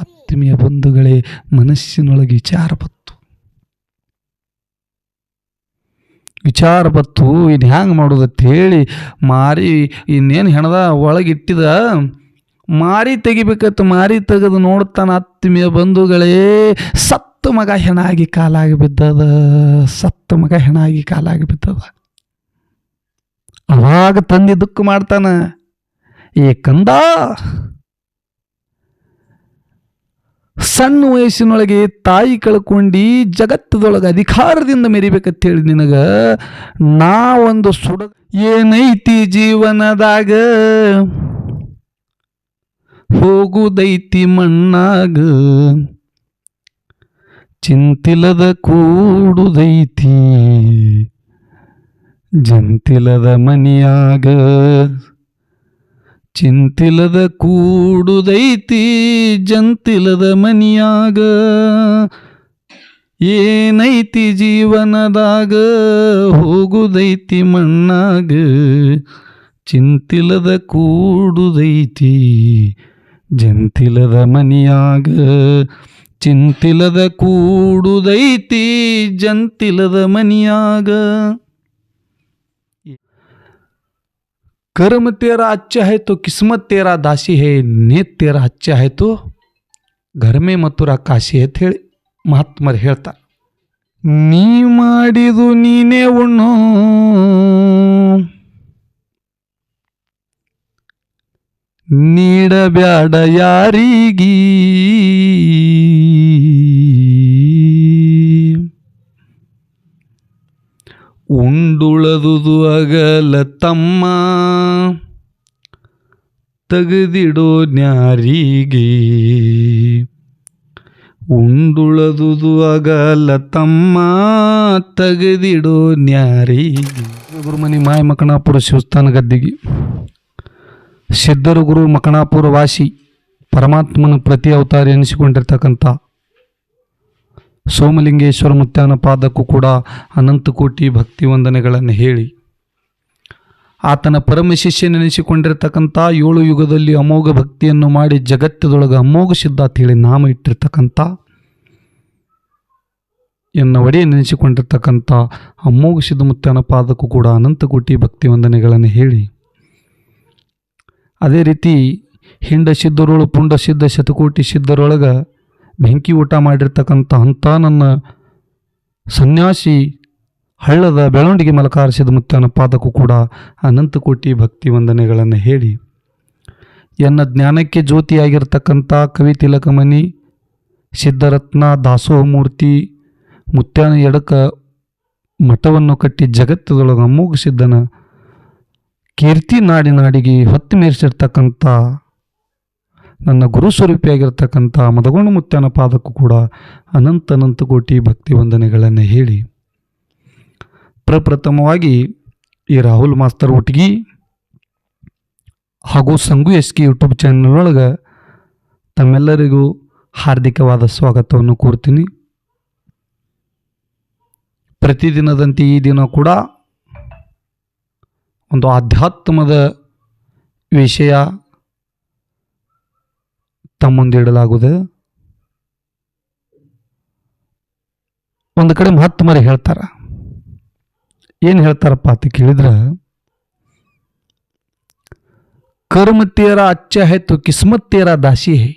ಆತ್ಮೀಯ ಬಂಧುಗಳೇ, ಮನಸ್ಸಿನೊಳಗೆ ವಿಚಾರ ಬತ್ತು. ವಿಚಾರ ಬತ್ತು ಇನ್ನು ಹ್ಯಾಂಗೆ ಮಾಡೋದತ್ತ ಹೇಳಿ ಮಾರಿ, ಇನ್ನೇನು ಹೆಣದ ಒಳಗಿಟ್ಟಿದ, ಮಾರಿ ತೆಗಿಬೇಕತ್ತು ಮಾರಿ ತೆಗೆದು ನೋಡ್ತಾನೆ ಆತ್ಮೀಯ ಬಂಧುಗಳೇ, ಸತ್ತು ಮಗ ಹೆಣಾಗಿ ಕಾಲಾಗಿ ಬಿದ್ದದ, ಸತ್ತು ಮಗ ಹೆಣಾಗಿ ಕಾಲಾಗಿ ಬಿದ್ದದ. ಅವಾಗ ತಂದೆ ದುಃಖ ಮಾಡ್ತಾನ. ಏ ಕಂದ, ಸಣ್ಣ ವಯಸ್ಸಿನೊಳಗೆ ತಾಯಿ ಕಳ್ಕೊಂಡು ಜಗತ್ತದೊಳಗೆ ಅಧಿಕಾರದಿಂದ ಹೇಳಿ ನಿನಗ ನಾ ಒಂದು ಸುಡ, ಏನೈತಿ ಜೀವನದಾಗ? ಹೋಗುದೈತಿ ಮಣ್ಣಾಗ ಚಿಂತಿಲ್ಲದ ಕೂಡುದೈತಿ. ಜಂತಿಲದ ಮನಿಯಾಗ ಚಿಂತಿಲದ ಕೂಡುದೈತಿ ಜಂತಿಲದ ಮನಿಯಾಗ. ಏನೈತಿ ಜೀವನದಾಗ ಹೋಗುದೈತಿ ಮಣ್ಣಾಗ. ಚಿಂತಿಲದ ಕೂಡುದೈತಿ ಜಂತಿಲದ ಮನಿಯಾಗ. ಚಿಂತಿಲದ ಕೂಡುದೈತಿ ಜಂತಿಲದ ಮನಿಯಾಗ. कर्म तेरा अच्छा है तो किस्मत तेरा दासी है ನೇತ್ तेरा अच्छा है तो घर में ಮಥುರಾ ಕಾಶಿ ಅಂತ ಹೇಳಿ ಮಹಾತ್ಮರು ಹೇಳ್ತಾರೆ ನೀ ಮಾಡಿದು ನೀನೇ ಉಣ್ಣು ನೀಡಬ್ಯಾಡ ಯಾರಿಗೀ ಉಂಡುಳದುದು ಅಗಲ ತಮ್ಮ ತಗದಿಡೋ ನ್ಯಾರಿಗೆ ಉಂಡುಳದುದು ಅಗಲ ತಮ್ಮ ತಗದಿಡೋ ನ್ಯಾರಿಗೆ ಗುರುಮನಿ ಮಾಯ ಮಕಣಾಪುರ ಶಿವಸ್ಥಾನ ಗದ್ದಿಗೆ ಸಿದ್ಧರು ಗುರು ಮಕಣಾಪುರ ವಾಸಿ ಪರಮಾತ್ಮನ ಪ್ರತಿ ಅವತಾರ ಎನಿಸಿಕೊಂಡಿರ್ತಕ್ಕಂಥ ಸೋಮಲಿಂಗೇಶ್ವರ ಮುತ್ಯಾನ ಪಾದಕ್ಕೂ ಕೂಡ ಅನಂತ ಕೋಟಿ ಭಕ್ತಿ ವಂದನೆಗಳನ್ನು ಹೇಳಿ. ಆತನ ಪರಮ ಶಿಷ್ಯನೆನಿಸಿಕೊಂಡಿರ್ತಕ್ಕಂಥ ಏಳು ಯುಗದಲ್ಲಿ ಅಮೋಘ ಭಕ್ತಿಯನ್ನು ಮಾಡಿ ಜಗತ್ತದೊಳಗೆ ಅಮೋಘ ಸಿದ್ಧ ಹೇಳಿ ನಾಮ ಇಟ್ಟಿರ್ತಕ್ಕಂಥ ಎನ್ನ ಒಡೆಯ ನೆನೆಸಿಕೊಂಡಿರ್ತಕ್ಕಂಥ ಅಮೋಘ ಸಿದ್ಧ ಮುತ್ಯಾನ ಪಾದಕ್ಕೂ ಕೂಡ ಅನಂತ ಕೋಟಿ ಭಕ್ತಿ ವಂದನೆಗಳನ್ನು ಹೇಳಿ. ಅದೇ ರೀತಿ ಹಿಂಡ ಸಿದ್ಧರೊಳು ಪುಂಡ ಸಿದ್ಧ ಶತಕೋಟಿ ಸಿದ್ಧರೊಳಗೆ ಬೆಂಕಿ ಊಟ ಮಾಡಿರ್ತಕ್ಕಂಥ ಹಂತ ನನ್ನ ಸನ್ಯಾಸಿ ಹಳ್ಳದ ಬೆಳವಣಿಗೆ ಮಲಕಾರಿಸಿದ ಮುತ್ತನ ಪಾದಕ್ಕೂ ಕೂಡ ಅನಂತ ಕೋಟಿ ಭಕ್ತಿ ವಂದನೆಗಳನ್ನು ಹೇಳಿ. ಎನ್ನ ಜ್ಞಾನಕ್ಕೆ ಜ್ಯೋತಿಯಾಗಿರ್ತಕ್ಕಂಥ ಕವಿ ತಿಲಕಮಣಿ, ಸಿದ್ಧರತ್ನ ದಾಸೋಹ ಮೂರ್ತಿ ಮುತ್ಯಾನ ಎಡಕ ಮಠವನ್ನು ಕಟ್ಟಿ ಜಗತ್ತದೊಳಗೆ ಅಮೋಘ ಸಿದ್ಧನ ಕೀರ್ತಿ ನಾಡಿ ನಾಡಿಗೆ ಹೊತ್ತು ಮೇರಿಸಿರ್ತಕ್ಕಂಥ ನನ್ನ ಗುರು ಸ್ವರೂಪಿಯಾಗಿರ್ತಕ್ಕಂಥ ಮದಗೊಂಡು ಮುತ್ಯನ ಪಾದಕ್ಕೂ ಕೂಡ ಅನಂತ ಅನಂತ ಕೋಟಿ ಭಕ್ತಿ ವಂದನೆಗಳನ್ನು ಹೇಳಿ ಪ್ರಪ್ರಥಮವಾಗಿ ಈ ರಾಹುಲ್ ಮಾಸ್ತರ್ ಒಟ್ಟಿಗೆ ಹಾಗೂ Sangu S K YouTube channel ಒಳಗೆ ತಮ್ಮೆಲ್ಲರಿಗೂ ಹಾರ್ದಿಕವಾದ ಸ್ವಾಗತವನ್ನು ಕೋರ್ತೀನಿ. ಪ್ರತಿದಿನದಂತೆ ಈ ದಿನ ಕೂಡ ಒಂದು ಆಧ್ಯಾತ್ಮದ ವಿಷಯ ತಮ್ಮ ಮುಂದೆ ಇಡಲಾಗುವುದು ಒಂದು ಕಡೆ ಮಹಾತ್ಮರು ಹೇಳ್ತಾರ ಏನು ಹೇಳ್ತಾರಪ್ಪ ಅಂತ ಕೇಳಿದ್ರ ಕರ್ಮ ತೇರ ಅಚ್ಚ ಹೈ ತೋ ಕಿಸ್ಮತ್ ತೇರ ದಾಸಿ ಹೈ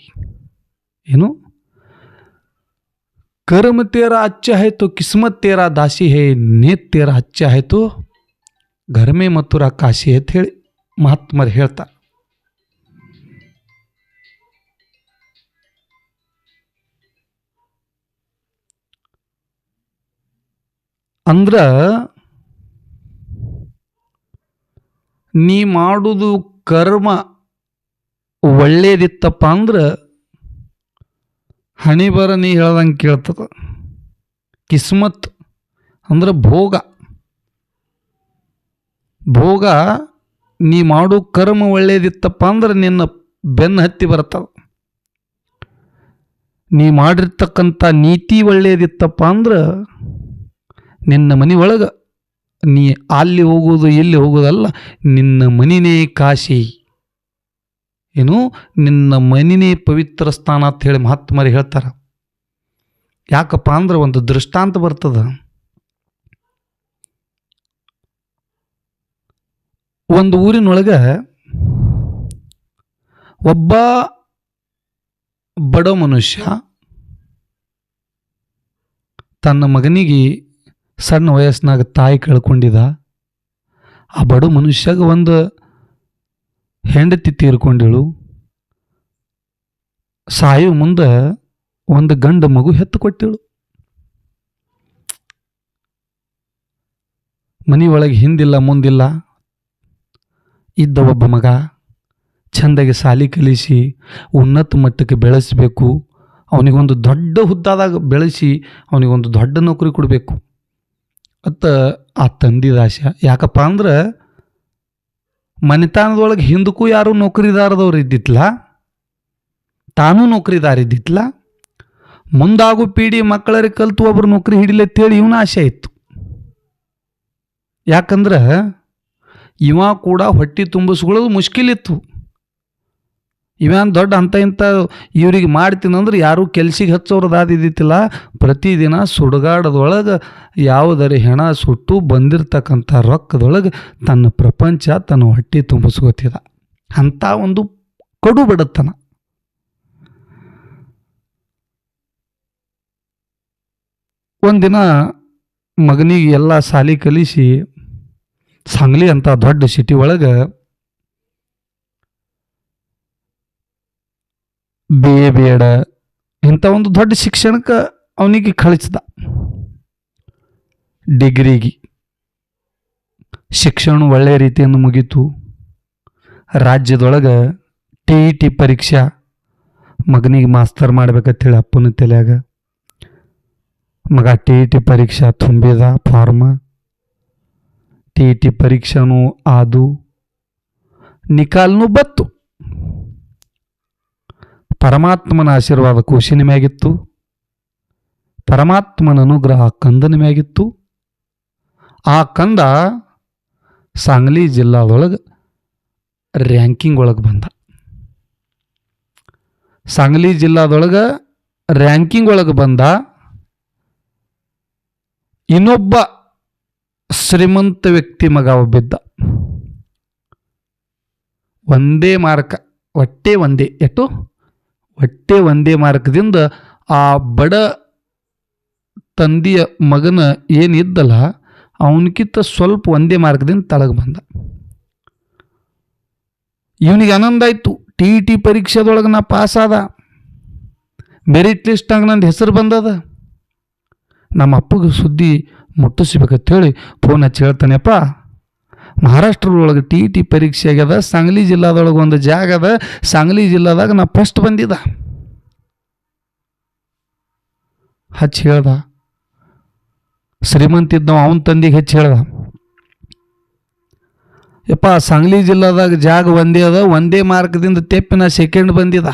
ಏನು कर्म तेरा अच्छा है तो किस्मत तेरा दासी है ನೇತ್ तेरा अच्छा है तो घर में ಮಥುರಾ ಕಾಶಿ ಅಂತ ಹೇಳಿ ಮಹಾತ್ಮರು ಹೇಳ್ತಾರೆ ಅಂದ್ರ ನೀ ಮಾಡುದು ಕರ್ಮ ಒಳ್ಳೇದಿತ್ತಪ್ಪ ಅಂದ್ರೆ ಹಣಿ ಬರ ನೀ ಹೇಳ್ದಂಗೆ ಕೇಳ್ತದ. ಕಿಸ್ಮತ್ ಅಂದ್ರೆ ಭೋಗ. ಭೋಗ ನೀ ಮಾಡೋ ಕರ್ಮ ಒಳ್ಳೇದಿತ್ತಪ್ಪ ಅಂದ್ರೆ ನಿನ್ನ ಬೆನ್ನು ಹತ್ತಿ ಬರ್ತದ. ನೀ ಮಾಡಿರ್ತಕ್ಕಂಥ ನೀತಿ ಒಳ್ಳೇದಿತ್ತಪ್ಪ ಅಂದ್ರೆ ನಿನ್ನ ಮನೆ ಒಳಗೆ. ನೀ ಅಲ್ಲಿ ಹೋಗೋದು ಎಲ್ಲಿ ಹೋಗೋದಲ್ಲ ನಿನ್ನ ಮನಿನೇ ಕಾಶಿ. ಏನು? ನಿನ್ನ ಮನಿನೇ ಪವಿತ್ರ ಸ್ಥಾನ ಅಂತ ಹೇಳಿ ಮಹಾತ್ಮರು ಹೇಳ್ತಾರೆ. ಯಾಕಪ್ಪ ಅಂದ್ರೆ ಒಂದು ದೃಷ್ಟಾಂತ ಬರ್ತದ. ಒಂದು ಊರಿನೊಳಗೆ ಒಬ್ಬ ಬಡ ಮನುಷ್ಯ ತನ್ನ ಮಗನಿಗೆ ಸಣ್ಣ ವಯಸ್ಸಿನಾಗ ತಾಯಿ ಕಳ್ಕೊಂಡಿದ್ದ. ಆ ಬಡ ಮನುಷ್ಯಗ ಒಂದು ಹೆಂಡತಿ ತೀರ್ಕೊಂಡಿಳು. ಸಾಯೋ ಮುಂದೆ ಒಂದು ಗಂಡು ಮಗು ಹೆತ್ತು ಕೊಟ್ಟಿಳು. ಮನಿ ಒಳಗೆ ಹಿಂದಿಲ್ಲ, ಮುಂದಿಲ್ಲ. ಇದ್ದ ಒಬ್ಬ ಮಗ ಚೆಂದಾಗಿ ಸಾಲಿ ಕಲಿಸಿ ಉನ್ನತ ಮಟ್ಟಕ್ಕೆ ಬೆಳೆಸಬೇಕು. ಅವನಿಗೊಂದು ದೊಡ್ಡ ಹುದ್ದಾದಾಗ ಬೆಳೆಸಿ ಅವನಿಗೊಂದು ದೊಡ್ಡ ನೌಕರಿ ಕೊಡಬೇಕು. ಅತ್ತ ಆ ತಂದಿದ ಆಶೆ ಯಾಕಪ್ಪ ಅಂದ್ರೆ ಮನೆತನದೊಳಗೆ ಹಿಂದಕ್ಕೂ ಯಾರೂ ನೌಕರಿದಾರದವ್ರು ಇದ್ದಿತ್ತಲ್ಲ ತಾನೂ ನೌಕರಿದಾರ ಇದ್ದಿತ್ತಲ್ಲ ಮುಂದಾಗು ಪೀಡಿ ಮಕ್ಕಳರಿಗೆ ಕಲ್ತು ಒಬ್ರು ನೌಕರಿ ಹಿಡಿಲತ್ತೇಳಿ ಇವನ ಆಸೆ ಇತ್ತು. ಯಾಕಂದ್ರೆ ಇವ ಕೂಡ ಹೊಟ್ಟಿ ತುಂಬಿಸ್ಕೊಳ್ಳೋದು ಮುಷ್ಕಿಲಿತ್ತು ಇವೇನು ದೊಡ್ಡ ಅಂತ ಇಂಥ ಇವ್ರಿಗೆ ಮಾಡ್ತೀನಂದ್ರೆ ಯಾರೂ ಕೆಲ್ಸಿಗೆ ಹಚ್ಚೋರ್ದಾದಿದ್ದಿತ್ತಿಲ್ಲ ಪ್ರತಿದಿನ ಸುಡುಗಾಡದೊಳಗೆ ಯಾವುದರ ಹೆಣ ಸುಟ್ಟು ಬಂದಿರತಕ್ಕಂಥ ರೊಕ್ಕದೊಳಗೆ ತನ್ನ ಪ್ರಪಂಚ, ತನ್ನ ಹೊಟ್ಟೆ ತುಂಬಿಸ್ಕೋತಿದ. ಅಂಥ ಒಂದು ಕಡು ಬಡತನ. ಒಂದಿನ ಮಗನಿಗೆ ಎಲ್ಲ ಸಾಲಿ ಕಲಿಸಿ, ಸಂಗ್ಲಿ ಅಂತ ದೊಡ್ಡ ಸಿಟಿ ಒಳಗೆ ಬಿ ಎ ಬಿ ಇಂಥ ಒಂದು ದೊಡ್ಡ ಶಿಕ್ಷಣಕ್ಕೆ ಅವನಿಗೆ ಕಳಿಸ್ದ. ಡಿಗ್ರಿಗೆ ಶಿಕ್ಷಣ ಒಳ್ಳೆಯ ರೀತಿಯಿಂದ ಮುಗೀತು. ರಾಜ್ಯದೊಳಗೆ ಟಿ ಇ ಟಿ ಪರೀಕ್ಷಾ ಮಗನಿಗೆ ಮಾಸ್ತರ್ ಮಾಡ್ಬೇಕಂತೇಳಿ ಅಪ್ಪನ ತಲೆಯಾಗ. ಮಗ ಟಿ ಇ ಟಿ ಪರೀಕ್ಷಾ ತುಂಬಿದ ಫಾರ್ಮ. ಟಿ ಇ ಟಿ ಪರೀಕ್ಷೆನೂ ಆದು. ನಿಕಾಲ್ನೂ ಬತ್ತು. ಪರಮಾತ್ಮನ ಆಶೀರ್ವಾದ ಕೂಸಿನ ಮ್ಯಾಗಿತ್ತು ಪರಮಾತ್ಮನ ಅನುಗ್ರಹ ಕಂದನ ಮ್ಯಾಗಿತ್ತು ಆ ಕಂದ ಸಾಂಗ್ಲಿ ಜಿಲ್ಲಾದೊಳಗೆ ರ್ಯಾಂಕಿಂಗ್ ಒಳಗೆ ಬಂದ. ಸಾಂಗ್ಲಿ ಜಿಲ್ಲಾದೊಳಗೆ ರ್ಯಾಂಕಿಂಗ್ ಒಳಗೆ ಬಂದ ಇನ್ನೊಬ್ಬ ಶ್ರೀಮಂತ ವ್ಯಕ್ತಿ ಮಗ ಒಬ್ಬಿದ್ದ. ಒಂದೇ ಮಾರ್ಕ, ಒಟ್ಟೆ ಒಂದೇ ಎಷ್ಟು ಹೊಟ್ಟೆ ಒಂದೇ ಮಾರ್ಕದಿಂದ ಆ ಬಡ ತಂದೆಯ ಮಗನ ಏನಿದ್ದಲ್ಲ ಅವನಕ್ಕಿಂತ ಸ್ವಲ್ಪ ಒಂದೇ ಮಾರ್ಕದಿಂದ ತಳಗೆ ಬಂದ. ಇವನಿಗೆ ಆನಂದ ಆಯಿತು. ಟಿ ಇ ಟಿ ಪರೀಕ್ಷೆದೊಳಗೆ ನಾ ಪಾಸ್ ಆದ. ಮೆರಿಟ್ ಲಿಸ್ಟಾಗ ನಂದು ಹೆಸರು ಬಂದದ. ನಮ್ಮ ಅಪ್ಪಗೆ ಸುದ್ದಿ ಮುಟ್ಟಿಸ್ಬೇಕಂತೇಳಿ ಫೋನ್ ಹಚ್ಚಿ ಹೇಳ್ತಾನೆಪ್ಪ. ಮಹಾರಾಷ್ಟ್ರದೊಳಗೆ ಟಿ ಇ ಟಿ ಪರೀಕ್ಷೆ ಆಗ್ಯದ, ಸಾಂಗ್ಲಿ ಜಿಲ್ಲಾದೊಳಗೆ ಒಂದು ಜಾಗ ಅದ, ಸಾಂಗ್ಲಿ ಜಿಲ್ಲಾದಾಗ ನಾ ಫಸ್ಟ್ ಬಂದಿದ್ದ. ಹಚ್ಚಿ ಹೇಳ್ದ. ಶ್ರೀಮಂತಿದ್ದವ ಅವನ ತಂದಿಗೆ ಹೆಚ್ಚು ಹೇಳ್ದ. ಯಪ್ಪ, ಸಾಂಗ್ಲಿ ಜಿಲ್ಲಾದಾಗ ಜಾಗ ಒಂದೇ ಅದ, ಒಂದೇ ಮಾರ್ಕದಿಂದ ತೆಪ್ಪಿನ ಸೆಕೆಂಡ್ ಬಂದಿದ.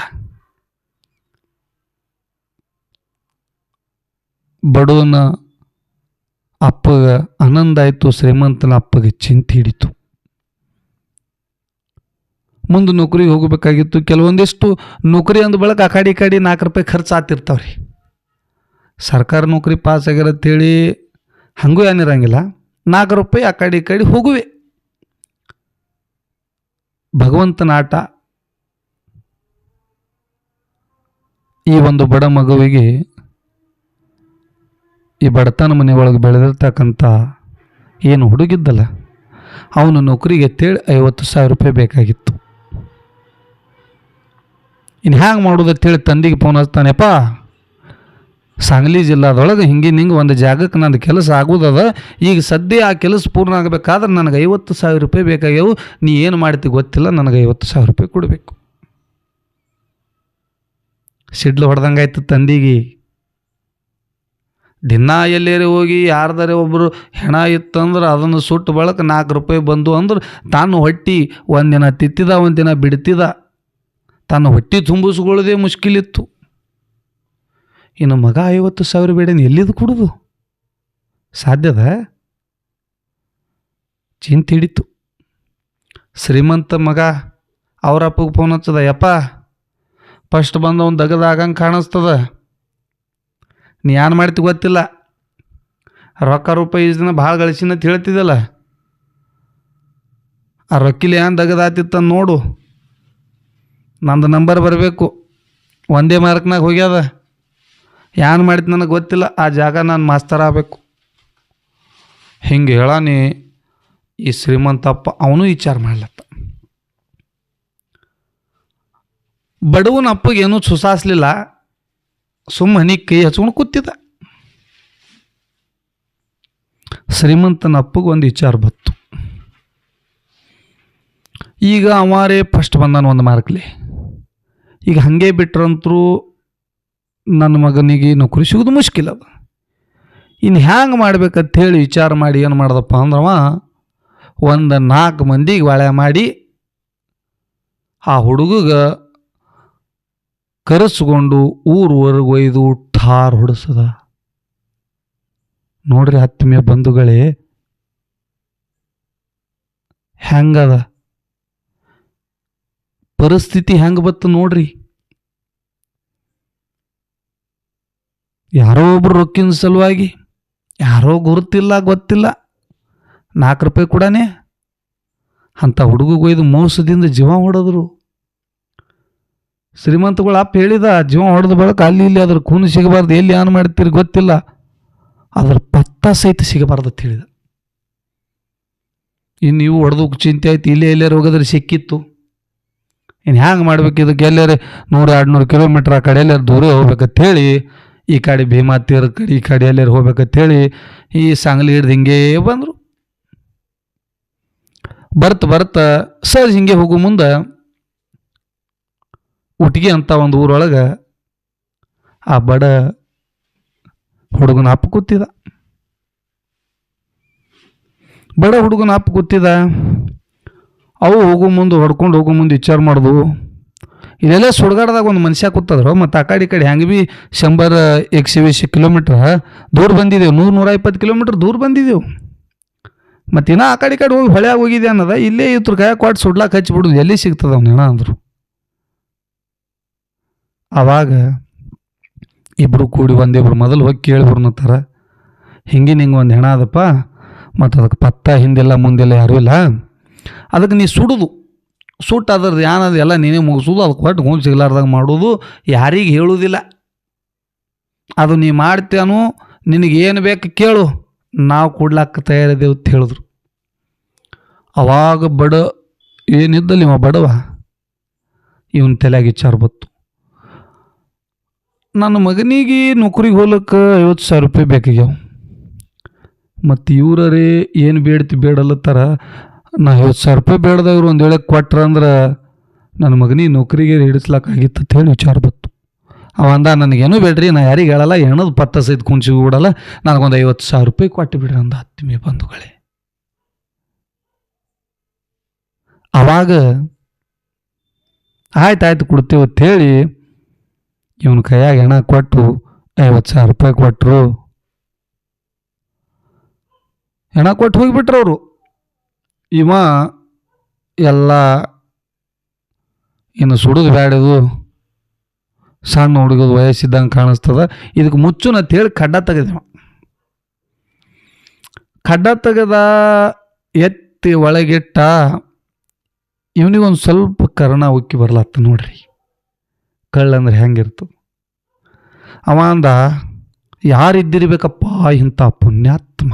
ಬಡವನ ಅಪ್ಪಗ ಆನಂದ ಆಯಿತು, ಶ್ರೀಮಂತನ ಅಪ್ಪಗೆ ಚಿಂತೆ ಹಿಡಿತು. ಮುಂದೆ ನೌಕರಿಗೆ ಹೋಗಬೇಕಾಗಿತ್ತು. ಕೆಲವೊಂದಿಷ್ಟು ನೌಕರಿ ಅಂದ ಬಳಕ ಆ ಕಡೆ ಈ ನಾಲ್ಕು ರೂಪಾಯಿ ಖರ್ಚು ಆತಿರ್ತಾವ್ರಿ ಸರ್ಕಾರ ನೌಕರಿ ಪಾಸ್ ಆಗ್ಯಾರಂಥೇಳಿ ಹಾಗೂ ಏನಿರಂಗಿಲ್ಲ ನಾಲ್ಕು ರೂಪಾಯಿ ಆ ಕಡೆ ಈ ಕಡೆ ಹೋಗುವೆ. ಭಗವಂತನ ಆಟ ಈ ಒಂದು ಬಡ ಮಗುವಿಗೆ ಈ ಬಡತನ ಮನೆ ಒಳಗೆ ಬೆಳೆದಿರ್ತಕ್ಕಂಥ ಏನು ಹುಡುಗಿದ್ದಲ್ಲ, ಅವನು ನೌಕರಿಗೆ ತೇಳಿ ಐವತ್ತು ಸಾವಿರ ರೂಪಾಯಿ ಬೇಕಾಗಿತ್ತು. ಇನ್ನು ಹ್ಯಾಂಗೆ ಮಾಡೋದು ಅಂತೇಳಿ ತಂದೆಗೆ ಫೋನ್ ಹಚ್ತಾನೆಪ್ಪ. ಸಾಂಗ್ಲಿ ಜಿಲ್ಲಾದೊಳಗೆ ಹಿಂಗೆ ಹಿಂಗೆ ಒಂದು ಜಾಗಕ್ಕೆ ನಂದು ಕೆಲಸ ಆಗೋದದ, ಈಗ ಸದ್ಯ ಆ ಕೆಲಸ ಪೂರ್ಣ ಆಗಬೇಕಾದ್ರೆ ನನಗೆ ಐವತ್ತು ಸಾವಿರ ರೂಪಾಯಿ ಬೇಕಾಗ್ಯವು, ನೀ ಏನು ಮಾಡ್ತಿ ಗೊತ್ತಿಲ್ಲ, ನನಗೆ ಐವತ್ತು ಸಾವಿರ ರೂಪಾಯಿ ಕೊಡಬೇಕು. ಸಿಡ್ಲು ಹೊಡೆದಂಗಾಯ್ತು ತಂದಿಗೆ. ದಿನ ಎಲ್ಲೇರಿ ಹೋಗಿ ಯಾರ್ದಾರೆ ಒಬ್ಬರು ಹೆಣ ಇತ್ತಂದ್ರೆ ಅದನ್ನು ಸುಟ್ಟು ಬಳಕ ನಾಲ್ಕು ರೂಪಾಯಿ ಬಂದು ಅಂದ್ರೆ ತಾನು ಹೊಟ್ಟಿ ಒಂದಿನ ತಿತ್ತಿದ, ಒಂದಿನ ಬಿಡ್ತಿದ. ತನ್ನ ಹೊಟ್ಟಿ ತುಂಬಿಸ್ಕೊಳ್ಳೋದೇ ಮುಷ್ಕಿಲಿತ್ತು. ಇನ್ನು ಮಗ ಐವತ್ತು ಸಾವಿರ ಬೇಡೇನು ಎಲ್ಲಿದು ಕೊಡೋದು? ಸಾಧ್ಯದ ಚಿಂತೆ ಹಿಡಿತು. ಶ್ರೀಮಂತ ಮಗ ಅವರಪ್ಪಗೆ ಫೋನ್ ಹಚ್ಚದ, ಯಪ್ಪ ಫಸ್ಟ್ ಬಂದು ಅವ್ನು ದಗದಾಗಂಗೆ ಕಾಣಿಸ್ತದ? ನೀ ಏನು ಮಾಡ್ತಿ ಗೊತ್ತಿಲ್ಲ? ರೊಕ್ಕ ರೂಪಾಯಿ ದಿನ ಭಾಳ ಗಳಿಸಿನ ಅಂತ ಹೇಳ್ತಿದ್ದಲ್ಲ? ಆ ರೊಕ್ಕಿಲಿ ಏನು ದಗದಾತಿತ್ತ ನೋಡು. ನಂದು ನಂಬರ್ ಬರಬೇಕು. ಒಂದೇ ಮಾರ್ಕ್ನಾಗ ಹೋಗ್ಯದ. ಏನು ಮಾಡಿದ್ದು ನನಗೆ ಗೊತ್ತಿಲ್ಲ. ಆ ಜಾಗ ನಾನು ಮಾಸ್ತರ ಆಗಬೇಕು. ಹಿಂಗೆ ಹೇಳಾನಿ, ಈ ಶ್ರೀಮಂತಪ್ಪ ಅವನು ವಿಚಾರ ಮಾಡ್ಲತ್ತ. ಬಡವನ ಏನೂ ಸುಸಾಸ್ಲಿಲ್ಲ. ಸುಮ್ಮ ಹನಿ ಕೈ ಹಚ್ಕೊಂಡು ಕೂತಿದ್ದ. ಶ್ರೀಮಂತನ ಅಪ್ಪಗೆ ಒಂದು ವಿಚಾರ ಬತ್ತು ಈಗ ಅವಾರೇ ಫಸ್ಟ್ ಬಂದಾನ ಒಂದು ಮಾರ್ಕ್ಲಿ ಈಗ ಹಾಗೆ ಬಿಟ್ರಂತರೂ ನನ್ನ ಮಗನಿಗೆ ನೌಕರಿ ಸಿಗೋದು ಮುಷ್ಕಿಲ್ ಅದು. ಇನ್ನು ಹ್ಯಾಂಗೆ ಮಾಡ್ಬೇಕಂತ ಹೇಳಿ ವಿಚಾರ ಮಾಡಿ ಏನು ಮಾಡ್ದಪ್ಪ ಅಂದ್ರವ, ಒಂದು ನಾಲ್ಕು ಮಂದಿಗೆ ಬಾಳೆ ಮಾಡಿ ಆ ಹುಡುಗಗ ಕರೆಸ್ಕೊಂಡು ಊರುವರೆಗೂ ಒಯ್ದು ಠಾರ್ ಹೊಡೆಸದ. ನೋಡ್ರಿ ಆತ್ಮೀಯ ಬಂಧುಗಳೇ, ಹೆಂಗದ? ಪರಿಸ್ಥಿತಿ ಹೆಂಗೆ ಬತ್ತು ನೋಡ್ರಿ? ಯಾರೋ ಒಬ್ರು ರೊಕ್ಕಿನ ಸಲುವಾಗಿ, ಯಾರೋ ಗುರುತಿಲ್ಲ, ಗೊತ್ತಿಲ್ಲ. ನಾಲ್ಕು ರೂಪಾಯಿ ಕೂಡನೇ. ಅಂಥ ಹುಡುಗ ಒಯ್ದು ಮೋಸದಿಂದ ಜೀವ ಹೊಡೆದ್ರು. ಶ್ರೀಮಂತಗಳು ಅಪ್ಪ ಹೇಳಿದ, ಜೀವ ಹೊಡೆದ ಬಳಕ ಅಲ್ಲಿ ಇಲ್ಲಿ ಅದ್ರ ಕೂನು ಸಿಗಬಾರ್ದು, ಎಲ್ಲಿ ಏನು ಮಾಡ್ತೀರಿ ಗೊತ್ತಿಲ್ಲ. ಅದ್ರ ಪತ್ತ ಸಹಿತ ಸಿಗಬಾರ್ದು ಅಂತ ಹೇಳಿದ. ಇನ್ನು ನೀವು ಹೊಡೆದು ಚಿಂತೆ ಆಯ್ತು. ಇಲ್ಲೇ ಎಲ್ಲಾರು ಹೋಗೋದ್ರೆ ಸಿಕ್ಕಿತ್ತು. ಇನ್ನು ಹ್ಯಾಂಗೆ ಮಾಡ್ಬೇಕು ಇದಕ್ಕೆ? ಎಲ್ಲಾರು ನೂರು ಎರಡು ನೂರು ಕಿಲೋಮೀಟ್ರ್ ಆ ಕಡೆ ಎಲ್ಲಾರು ದೂರ ಹೋಗ್ಬೇಕಂತ ಹೇಳಿ, ಈ ಕಡೆ ಭೀಮಾ ತೀರ ಕಡೆ, ಈ ಕಡೆ ಎಲ್ಲಾರು ಹೋಗ್ಬೇಕಂತ ಹೇಳಿ, ಈ ಸಾಂಗ್ಲಿ ಹಿಡ್ದು ಹಿಂಗೆ ಬಂದರು. ಬರ್ತ ಬರ್ತ ಸರ್ ಹಿಂಗೆ ಹೋಗೋ ಮುಂದೆ ಉಟ್ಗಿ ಅಂತ ಒಂದು ಊರೊಳಗೆ ಆ ಬಡ ಹುಡುಗನ ಅಪ್ಪ ಕೂತಿದ. ಬಡ ಹುಡುಗನ ಅಪ್ಪ ಕೂತಿದ. ಅವು ಹೋಗೋ ಮುಂದೆ, ಹೊಡ್ಕೊಂಡು ಹೋಗೋ ಮುಂದೆ ವಿಚಾರ ಮಾಡಿದ್ವು ಇದೆಲ್ಲ ಸುಡ್ಗಾಡ್ದಾಗ ಒಂದು ಮನುಷ್ಯ ಕೂತದ್ರು, ಮತ್ತು ಆ ಕಡೆ ಈ ಕಡೆ ಹೆಂಗೆ ಭೀ ಶಂಬರ್ ಎಕ್ಸಿ ವೀಸ್ ಕಿಲೋಮೀಟ್ರ್ ದೂರ ಬಂದಿದ್ದೆವು ನೂರು, ನೂರ ಇಪ್ಪತ್ತು ಕಿಲೋಮೀಟ್ರ್ ದೂರ ಬಂದಿದ್ದೆವು ಮತ್ತು ಇನ್ನೂ ಆ ಕಡೆ ಈ ಕಡೆ ಹೋಗಿ ಹೊಳ್ಯಾಗ ಹೋಗಿದೆ ಅನ್ನೋದ, ಇಲ್ಲೇ ಇತ್ರ ಕೈ ಕೊಟ್ಟು ಸುಡ್ಲಾಕ ಹಚ್ಚಿಬಿಡುದು ಎಲ್ಲಿ ಸಿಗ್ತದೆ ಅವ್ನು ಅಂದರು. ಆವಾಗ ಇಬ್ಬರು ಕೂಡಿ ಒಂದಿಬ್ರು ಮೊದಲು ಹೋಗಿ ಕೇಳಿಬ್ರನ್ನತ್ತಾರ ಹಿಂಗೆ ನಿಂಗೆ ಒಂದು ಹೆಣ ಅದಪ್ಪ, ಮತ್ತು ಅದಕ್ಕೆ ಪತ್ತ ಹಿಂದಿಲ್ಲ ಮುಂದಿಲ್ಲ ಯಾರೂ ಇಲ್ಲ. ಅದಕ್ಕೆ ನೀ ಸುಡುದು. ಸುಟ್ಟು ಅದ್ರದ್ದು ಏನದು ಎಲ್ಲ ನೀನೇ ಮುಗಿಸೋದು, ಅದಕ್ಕೆ ಹೊಟ್ಟು ಗುಂಡು ಸಿಗ್ಲಾರ್ದಾಗ ಮಾಡೋದು, ಯಾರಿಗೆ ಹೇಳುವುದಿಲ್ಲ ಅದು ನೀ ಮಾಡ್ತೇನು ನಿನಗೇನು ಬೇಕು ಕೇಳು. ನಾವು ಕೊಡ್ಲಾಕ ತಯಾರಿದ್ದೇವೆ ಅಂತ ಹೇಳಿದ್ರು. ಅವಾಗ ಬಡ, ಏನಿದ್ದಲ್ಲಿ ಇವ ಬಡವ, ಇವನ ತಲೆಯಾಗ ವಿಚಾರ ಬತ್ತು ನನ್ನ ಮಗನಿಗೆ ನೌಕರಿಗೆ ಹೋಗ್ಲಿಕ್ಕೆ ಐವತ್ತು ಸಾವಿರ ರೂಪಾಯಿ ಬೇಕಾಗ್ಯಾವ. ಮತ್ತು ಇವ್ರೇ ಏನು ಬೇಡ್ತಿ ಬೇಡಲ್ಲತ್ತಾರ ನಾ ಐವತ್ತು ಸಾವಿರ ರೂಪಾಯಿ ಬೇಡ್ದವ್ರು ಒಂದು ವೇಳೆ ಕೊಟ್ರ ಅಂದ್ರೆ ನನ್ನ ಮಗನಿಗೆ ನೌಕರಿಗೆ ಹಿಡಿಸ್ಲಾಕಾಗಿತ್ತು ಅಂತ ಹೇಳಿ ವಿಚಾರ ಬತ್ತು ಅವ ಅಂದ, ನನಗೇನು ಬೇಡ್ರಿ, ನಾ ಯಾರಿಗೆ ಹೇಳಲ್ಲ, ಹೆಣದ ಪತ್ತ ಸಹಿತ ಕುಂಚಿ ಬಿಡಲ್ಲ ನನಗೊಂದು ಐವತ್ತು ಸಾವಿರ ರೂಪಾಯಿ ಕೊಟ್ಟು ಬಿಡ್ರಿ ಅಂದ ಹತ್ತಿಮೆ ಬಂಧುಗಳೇ. ಅವಾಗ, ಆಯ್ತು ಆಯ್ತು, ಕೊಡ್ತೇವೆ ಅಂತ ಹೇಳಿ ಇವನ ಕೈಯಾಗ ಹೆಣ ಕೊಟ್ಟು ಐವತ್ತು ಸಾವಿರ ರೂಪಾಯಿ ಕೊಟ್ಟರು ಹೆಣ ಕೊಟ್ಟು ಹೋಗಿಬಿಟ್ರು ಅವರು. ಇವ ಎಲ್ಲ ಇನ್ನು ಸುಡೋದು ಬೇಡದು ಸಣ್ಣ ಹುಡುಗದು ವಯಸ್ಸಿದ್ದಂಗೆ ಕಾಣಿಸ್ತದ. ಇದಕ್ಕೆ ಮುಚ್ಚು ಅಂತ ಹೇಳಿ ಖಡ್ಡ ತೆಗೆದ ಖಡ್ಡ ತೆಗೆದ ಎತ್ತಿ ಒಳಗಿಟ್ಟ ಇವನಿಗೊಂದು ಸ್ವಲ್ಪ ಕರ್ಣ ಉಕ್ಕಿ ಬರ್ಲತ್ತ ನೋಡ್ರಿ. ಕಳ್ಳಂದ್ರೆ ಹೆಂಗಿರ್ತು? ಅವ ಅಂದ ಯಾರಿದ್ದಿರ್ಬೇಕಪ್ಪ ಇಂಥ ಪುಣ್ಯಾತ್ಮ?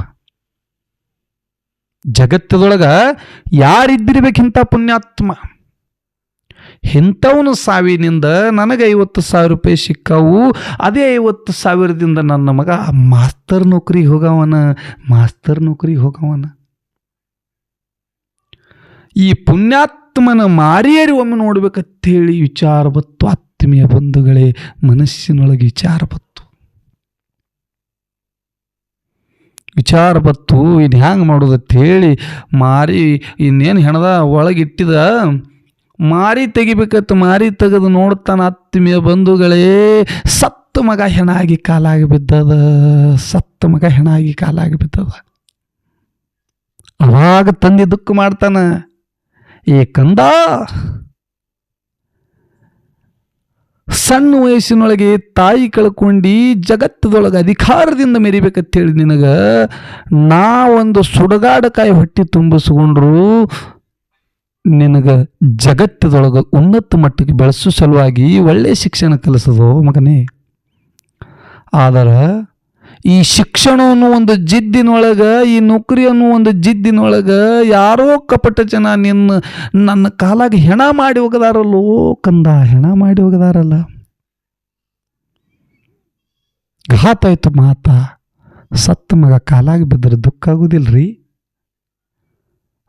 ಜಗತ್ತದೊಳಗ ಇಂಥ ಪುಣ್ಯಾತ್ಮ? ಇಂಥವನು ಸಾವಿನಿಂದ ನನಗೆ ಐವತ್ತು ಸಾವಿರ ರೂಪಾಯಿ ಸಿಕ್ಕವು, ಅದೇ ಐವತ್ತು ಸಾವಿರದಿಂದ ನನ್ನ ಮಗ ಮಾಸ್ತರ್ ನೌಕರಿಗೆ ಹೋಗವನ, ಮಾಸ್ತರ್ ನೌಕರಿಗೆ ಹೋಗವನ. ಈ ಪುಣ್ಯಾತ್ಮನ ಮಾರಿಯರಿ ಒಮ್ಮೆ ನೋಡ್ಬೇಕಂತೇಳಿ ವಿಚಾರ ಬತ್ತು ಆತ್ಮೀಯ ಬಂಧುಗಳೇ, ಮನಸ್ಸಿನೊಳಗೆ ವಿಚಾರ ಬತ್ತು. ವಿಚಾರ ಬತ್ತು ಇನ್ನು ಹ್ಯಾಂಗೆ ಮಾಡೋದು ಹೇಳಿ ಮಾರಿ, ಇನ್ನೇನು ಹೆಣದ ಒಳಗಿಟ್ಟಿದ, ಮಾರಿ ತೆಗಿಬೇಕತ್ತ ಮಾರಿ ತೆಗೆದು ನೋಡ್ತಾನ ಆತ್ಮೀಯ ಬಂಧುಗಳೇ, ಸತ್ತು ಮಗ ಹೆಣಾಗಿ ಕಾಲಾಗಿ ಬಿದ್ದದ, ಸತ್ತು ಮಗ ಹೆಣಾಗಿ ಕಾಲಾಗಿ ಬಿದ್ದದ. ಅವಾಗ ತಂದೆ ದುಃಖ ಮಾಡ್ತಾನ ಏಕಂದ ಕಂದ ಸಣ್ಣ ವಯಸ್ಸಿನೊಳಗೆ ತಾಯಿ ಕಳ್ಕೊಂಡು ಜಗತ್ತದೊಳಗೆ ಅಧಿಕಾರದಿಂದ ಮೆರಿಬೇಕಂತೇಳಿ ನಿನಗೆ ನಾ ಒಂದು ಸುಡಗಾಡಕಾಯಿ ಹೊಟ್ಟೆ ತುಂಬಿಸ್ಕೊಂಡ್ರು ನಿನಗ ಜಗತ್ತದೊಳಗೆ ಉನ್ನತ ಮಟ್ಟಕ್ಕೆ ಬೆಳೆಸೋ ಸಲುವಾಗಿ ಒಳ್ಳೆಯ ಶಿಕ್ಷಣ ಕಲಿಸೋದು ಮಗನೇ. ಆದ್ರೆ ಈ ಶಿಕ್ಷಣ ಅನ್ನೋ ಒಂದು ಜಿದ್ದಿನೊಳಗೆ, ಈ ನೌಕರಿ ಅನ್ನೋ ಒಂದು ಜಿದ್ದಿನೊಳಗೆ ಯಾರೋ ಕಪಟ ಜನ ನಿನ್ನ, ನನ್ನ ಕಾಲಾಗಿ ಹೆಣ ಮಾಡಿ ಹೋಗದಾರಲ್ಲೋ ಕಂದ, ಹೆಣ ಮಾಡಿ ಹೋಗದಾರಲ್ಲ. ಘಾತ ಆಯ್ತು ಮಾತ. ಸತ್ತ ಮಗ ಕಾಲಾಗಿ ಬಿದ್ದರೆ ದುಃಖ ಆಗುದಿಲ್ರಿ?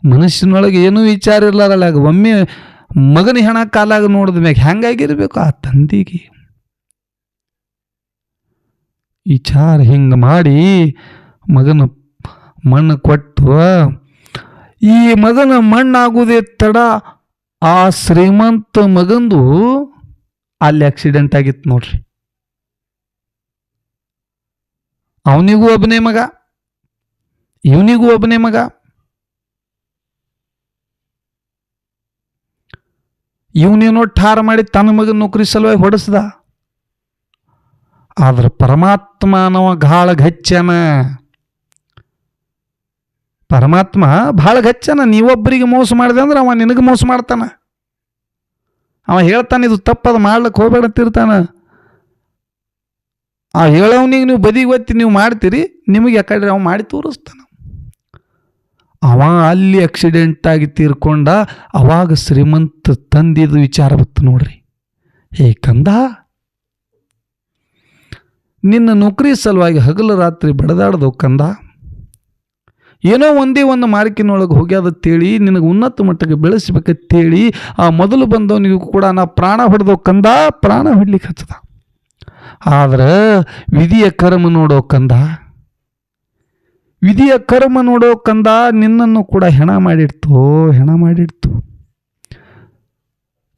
ಮನುಷ್ಯನೊಳಗೆ ಏನೂ ವಿಚಾರ ಇರ್ಲಾರಲ್ಲ ಒಮ್ಮೆ ಮಗನ ಹೆಣ ಕಾಲಾಗ ನೋಡಿದ ಮ್ಯಾಗ ಹೆಂಗಾಗಿರ್ಬೇಕು ಆ ತಂದೆಗೆ? ವಿಚಾರ ಹಿಂಗೆ ಮಾಡಿ ಮಗನ ಮಣ್ಣು ಕೊಟ್ಟು, ಈ ಮಗನ ಮಣ್ಣಾಗುವುದೇ ತಡ. ಆ ಶ್ರೀಮಂತ ಮಗಂದು ಅಲ್ಲಿ ಆಕ್ಸಿಡೆಂಟ್ ಆಗಿತ್ತು ನೋಡ್ರಿ. ಅವನಿಗೂ ಒಬ್ಬನೇ ಮಗ, ಇವನಿಗೂ ಒಬ್ಬನೇ ಮಗ. ಇವನೇನೋ ಠಾರ ಮಾಡಿ ತನ್ನ ಮಗನ ನೌಕರಿ ಸಲುವಾಗಿ ಹೊಡೆಸ್ದ. ಆದ್ರೆ ಪರಮಾತ್ಮನವ ಗಾಳ ಗಚ್ಚನ. ಪರಮಾತ್ಮ ಭಾಳ ಗಚ್ಚನ. ನೀವೊಬ್ಬರಿಗೆ ಮೋಸ ಮಾಡಿದೆ ಅಂದ್ರೆ ಅವ ನಿನಗೆ ಮೋಸ ಮಾಡ್ತಾನ. ಅವ ಹೇಳ್ತಾನೆ, ಇದು ತಪ್ಪದ ಮಾಡ್ಲಿಕ್ಕೆ ಹೋಗ್ಬೇಡ ತಿರ್ತಾನ ಆ ಹೇಳೋನಿಗೆ ನೀವು ಬದಿಗೆ ಒತ್ತಿ ನೀವು ಮಾಡ್ತೀರಿ, ನಿಮಗೆ ಯಾಕಡೆ ಅವ ಮಾಡಿ ತೋರಿಸ್ತಾನ. ಅವ ಅಲ್ಲಿ ಆಕ್ಸಿಡೆಂಟ್ ಆಗಿ ತೀರ್ಕೊಂಡ, ಅವಾಗ ಶ್ರೀಮಂತ ತಂದಿದ್ದು ವಿಚಾರ ಬತ್ತು ನೋಡ್ರಿ. ಹೇ ಕಂದ ನಿನ್ನ ನೌಕರಿ ಸಲುವಾಗಿ ಹಗಲು ರಾತ್ರಿ ಬಡದಾಡ್ದು ಕಂದ. ಏನೋ ಒಂದೇ ಒಂದು ಮಾರ್ಕಿನೊಳಗೆ ಹೋಗ್ಯಾದತ್ತೇಳಿ ನಿನಗೆ ಉನ್ನತ ಮಟ್ಟಕ್ಕೆ ಬೆಳೆಸಬೇಕಂತೇಳಿ ಆ ಮೊದಲು ಬಂದವನಿಗೂ ಕೂಡ ನಾ ಪ್ರಾಣ ಹೊಡೆದೋ ಕಂದ, ಪ್ರಾಣ ಹೊಡ್ಲಿಕ್ಕೆ ಹಚ್ಚದ. ಆದ್ರೆ ವಿಧಿಯ ಕರ್ಮ ನೋಡೋ ಕಂದ, ವಿಧಿಯ ಕರ್ಮ ನೋಡೋ ಕಂದ ನಿನ್ನನ್ನು ಕೂಡ ಹೆಣ ಮಾಡಿಡ್ತು ಹೆಣ ಮಾಡಿಡ್ತು.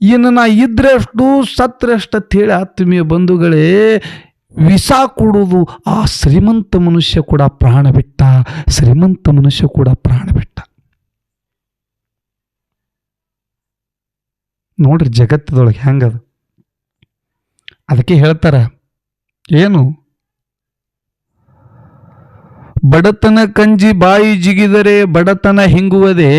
ಇನ್ನು ನಾ ಇದ್ರೆಷ್ಟು ಸತ್ರಷ್ಟು ಅಂತೇಳಿ ಆತ್ಮೀಯ ಬಂಧುಗಳೇ ವಿಷ ಕೊಡುವುದು ಆ ಶ್ರೀಮಂತ ಮನುಷ್ಯ ಕೂಡ ಪ್ರಾಣ ಬಿಟ್ಟ, ಶ್ರೀಮಂತ ಮನುಷ್ಯ ಕೂಡ ಪ್ರಾಣ ಬಿಟ್ಟ. ನೋಡ್ರಿ ಜಗತ್ತದೊಳಗೆ ಹೆಂಗದ? ಅದಕ್ಕೆ ಹೇಳ್ತಾರ, ಏನು? ಬಡತನ ಕಂಜಿ ಬಾಯಿ ಜಿಗಿದರೆ ಬಡತನ ಹಿಂಗುವುದೇ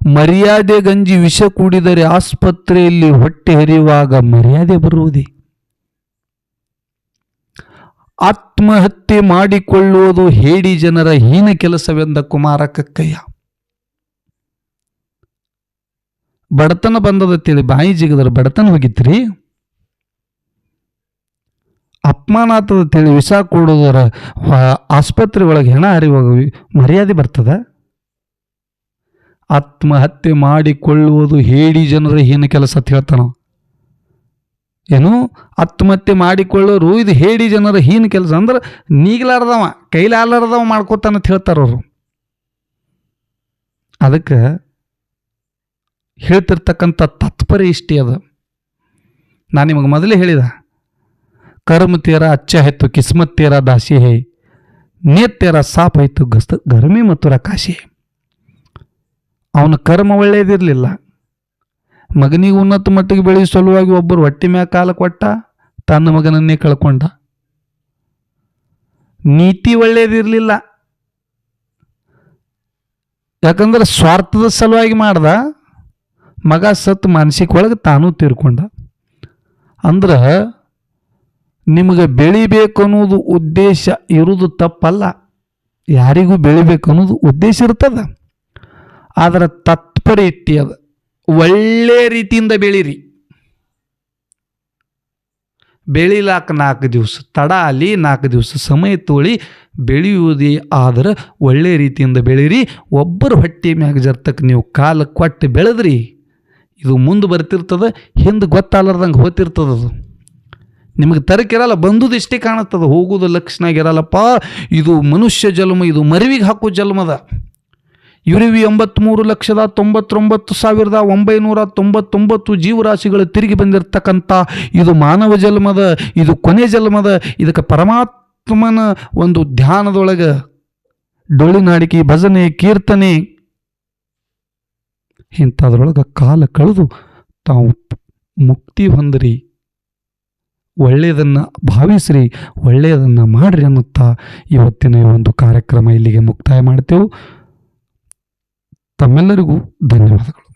ಮರ್ಯಾದೆ ಗಂಜಿ ವಿಷ ಕುಡಿದರೆ ಆಸ್ಪತ್ರೆಯಲ್ಲಿ ಹೊಟ್ಟೆ ಹರಿಯುವಾಗ ಮರ್ಯಾದೆ ಬರುವುದೇ? ಆತ್ಮಹತ್ಯೆ ಮಾಡಿಕೊಳ್ಳುವುದು ಹೇಡಿ ಜನರ ಹೀನ ಕೆಲಸವೆಂದ ಕುಮಾರ ಕಕ್ಕಯ್ಯ. ಬಡತನ ಬಂದದ ತಿಳಿ ಬಾಯಿ ಜಿಗದ್ರೆ ಬಡತನ ಹೋಗಿತ್ರಿ? ಅಪಮಾನ ಆತದ ತಿಳಿ ವಿಷ ಕೊಡೋದರ ಆಸ್ಪತ್ರೆ ಒಳಗೆ ಹೆಣ ಹರಿವಾಗ ಮರ್ಯಾದೆ ಬರ್ತದ? ಆತ್ಮಹತ್ಯೆ ಮಾಡಿಕೊಳ್ಳುವುದು ಹೇಡಿ ಜನರ ಹೀನ ಕೆಲಸ ಅಂತ ಹೇಳ್ತಾನ ಏನು? ಆತ್ಮಹತ್ಯೆ ಮಾಡಿಕೊಳ್ಳೋರು ಇದು ಹೇಡಿ ಜನರ ಹೀನ ಕೆಲಸ ಅಂದ್ರೆ ನೀಗ್ಲಾರ್ದವ, ಕೈಲಾರ್ದವ ಮಾಡ್ಕೋತಾನ ಅಂತ ಹೇಳ್ತಾರ ಅವರು. ಅದಕ್ಕೆ ಹೇಳ್ತಿರ್ತಕ್ಕಂಥ ತಾತ್ಪರ್ಯ ಇಷ್ಟೇ ಅದು. ನಾನು ನಿಮಗೆ ಮೊದಲೇ ಹೇಳಿದ, ಕರ್ಮ ತೇರ ಅಚ್ಚ ಹೆತ್ತು ಕಿಸ್ಮತ್ ತೇರ ದಾಸಿ ಹೇ ನೇತ್ಯರ ಸಾಪ್ ಆಯ್ತು ಗಸ್ತ ಗರ್ಮಿ ಮತ್ತು ರಕಾಶಿ ಅವನ ಕರ್ಮ ಒಳ್ಳೆಯದಿರಲಿಲ್ಲ ಮಗನಿಗೆ ಉನ್ನತ ಮಟ್ಟಿಗೆ ಬೆಳೆಯೋ ಸಲುವಾಗಿ ಒಬ್ಬರು ಹೊಟ್ಟೆ ಮ್ಯಾಗ ಕಾಲ ಕೊಟ್ಟ, ತನ್ನ ಮಗನನ್ನೇ ಕಳ್ಕೊಂಡ. ನೀತಿ ಒಳ್ಳೆಯದಿರಲಿಲ್ಲ ಯಾಕಂದ್ರೆ ಸ್ವಾರ್ಥದ ಸಲುವಾಗಿ ಮಾಡ್ದ, ಮಗ ಸತ್ ಮಾನಸಿಕ ಒಳಗೆ ತಾನೂ ತೀರ್ಕೊಂಡ. ಅಂದ್ರೆ ನಿಮಗೆ ಬೆಳಿಬೇಕು ಅನ್ನೋದು ಉದ್ದೇಶ ಇರುವುದು ತಪ್ಪಲ್ಲ. ಯಾರಿಗೂ ಬೆಳಿಬೇಕು ಅನ್ನೋದು ಉದ್ದೇಶ ಇರ್ತದ. ಅದರ ತತ್ಪರ ಇಟ್ಟಿ ಅದು ಒಳ್ಳೆ ರೀತಿಯಿಂದ ಬೆಳೀರಿ. ಬೆಳಿಲಾಕ ನಾಲ್ಕು ದಿವಸ ತಡ ಅಲ್ಲಿ, ನಾಲ್ಕು ದಿವಸ ಸಮಯ ತೋಳಿ, ಬೆಳೆಯುವುದೇ ಆದ್ರೆ ಒಳ್ಳೆ ರೀತಿಯಿಂದ ಬೆಳೀರಿ. ಒಬ್ಬರು ಹೊಟ್ಟೆ ಮ್ಯಾಗ ಜರ್ತಕ್ಕೆ ನೀವು ಕಾಲು ಕೊಟ್ಟು ಬೆಳೆದ್ರಿ, ಇದು ಮುಂದೆ ಬರ್ತಿರ್ತದೆ, ಹಿಂದೆ ಗೊತ್ತಾಗಲಾರ್ದಂಗೆ ಹೋತಿರ್ತದ ಅದು. ನಿಮಗೆ ತರಕಿರಲ್ಲ ಬಂದುದು ಇಷ್ಟೇ ಕಾಣುತ್ತದೆ, ಹೋಗುವುದು ಲಕ್ಷಣ ಇರಲ್ಲಪ್ಪ, ಇದು ಮನುಷ್ಯ ಜನ್ಮ, ಇದು ಮರಿವಿಗೆ ಹಾಕೋ ಜನ್ಮದ. ಇರುವಿ ಎಂಬತ್ತ್ಮೂರು ಲಕ್ಷದ ತೊಂಬತ್ತೊಂಬತ್ತು ಸಾವಿರದ ಒಂಬೈನೂರ ತೊಂಬತ್ತೊಂಬತ್ತು ಜೀವರಾಶಿಗಳು ತಿರುಗಿ ಬಂದಿರತಕ್ಕಂಥ ಇದು ಮಾನವ ಜನ್ಮದ, ಇದು ಕೊನೆ ಜನ್ಮದ, ಇದಕ್ಕೆ ಪರಮಾತ್ಮನ ಒಂದು ಧ್ಯಾನದೊಳಗೆ ಡೊಳ್ಳಿನಾಡಿಕೆ ಭಜನೆ, ಕೀರ್ತನೆ ಇಂಥದ್ರೊಳಗೆ ಕಾಲ ಕಳೆದು ತಾವು ಮುಕ್ತಿ ಹೊಂದಿರಿ, ಒಳ್ಳೆಯದನ್ನು ಭಾವಿಸ್ರಿ, ಒಳ್ಳೆಯದನ್ನು ಮಾಡ್ರಿ ಅನ್ನುತ್ತಾ ಇವತ್ತಿನ ಒಂದು ಕಾರ್ಯಕ್ರಮ ಇಲ್ಲಿಗೆ ಮುಕ್ತಾಯ ಮಾಡ್ತೇವೆ. ತಮ್ಮೆಲ್ಲರಿಗೂ ಧನ್ಯವಾದಗಳು.